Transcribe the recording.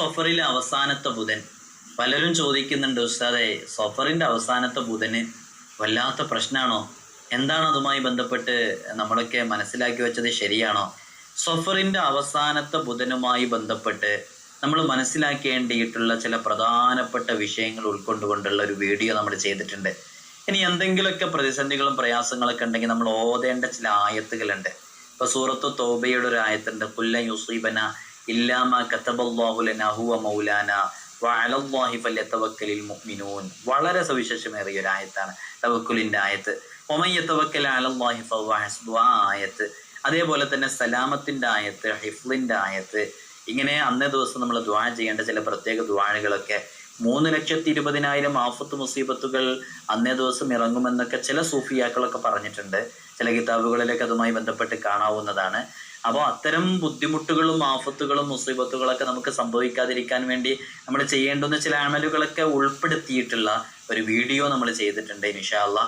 സൊഫറിലെ അവസാനത്തെ ബുധൻ. പലരും ചോദിക്കുന്നുണ്ട് ഉസ്താദെ സഫറിന്റെ അവസാനത്തെ ബുധന് വല്ലാത്ത പ്രശ്നമാണോ എന്താണ് അതുമായി ബന്ധപ്പെട്ട് നമ്മളൊക്കെ മനസ്സിലാക്കി വെച്ചത് ശരിയാണോ? സഫറിന്റെ അവസാനത്തെ ബുധനുമായി ബന്ധപ്പെട്ട് നമ്മൾ മനസ്സിലാക്കേണ്ടിയിട്ടുള്ള ചില പ്രധാനപ്പെട്ട വിഷയങ്ങൾ ഉൾക്കൊണ്ടുകൊണ്ടുള്ള ഒരു വീഡിയോ നമ്മൾ ചെയ്തിട്ടുണ്ട്. ഇനി എന്തെങ്കിലുമൊക്കെ പ്രതിസന്ധികളും പ്രയാസങ്ങളൊക്കെ ഉണ്ടെങ്കിൽ നമ്മൾ ഓതേണ്ട ചില ആയത്തുകളുണ്ട്. ഇപ്പൊ സൂറത്ത് തോബയുടെ ഒരു ആയത്തുണ്ട് കുല്ല യുസീബന മുഅ്മിനൂൻ. വളരെ സവിശേഷമേറിയ ഒരു ആയത്താണ് തവക്കുലിന്റെ ആയത്ത്. ഒമയ്യത്തവക്കൽ അലല്ലാഹി ഹസ്ബു ആ ആയത്ത്. അതേപോലെ തന്നെ സലാമത്തിന്റെ ആയത്ത് ഹിഫ്ലിന്റെ ആയത്ത്. ഇങ്ങനെ അന്നേ ദിവസം നമ്മൾ ദ്വാ ചെയ്യേണ്ട ചില പ്രത്യേക ദ്വാഴകളൊക്കെ മൂന്ന് ലക്ഷത്തി ഇരുപതിനായിരം ആഫത്ത് മുസീബത്തുകൾ അന്നേ ദിവസം ഇറങ്ങുമെന്നൊക്കെ ചില സൂഫിയാക്കളൊക്കെ പറഞ്ഞിട്ടുണ്ട്. ചില കിതാബുകളിലൊക്കെ അതുമായി ബന്ധപ്പെട്ട് കാണാവുന്നതാണ്. അപ്പോൾ അത്തരം ബുദ്ധിമുട്ടുകളും ആഫത്തുകളും മുസീബത്തുകളൊക്കെ നമുക്ക് സംഭവിക്കാതിരിക്കാൻ വേണ്ടി നമ്മൾ ചെയ്യേണ്ടുന്ന ചില അമലുകളൊക്കെ ഉൾപ്പെടുത്തിയിട്ടുള്ള ഒരു വീഡിയോ നമ്മൾ ചെയ്തിട്ടുണ്ട് ഇൻഷാല്ല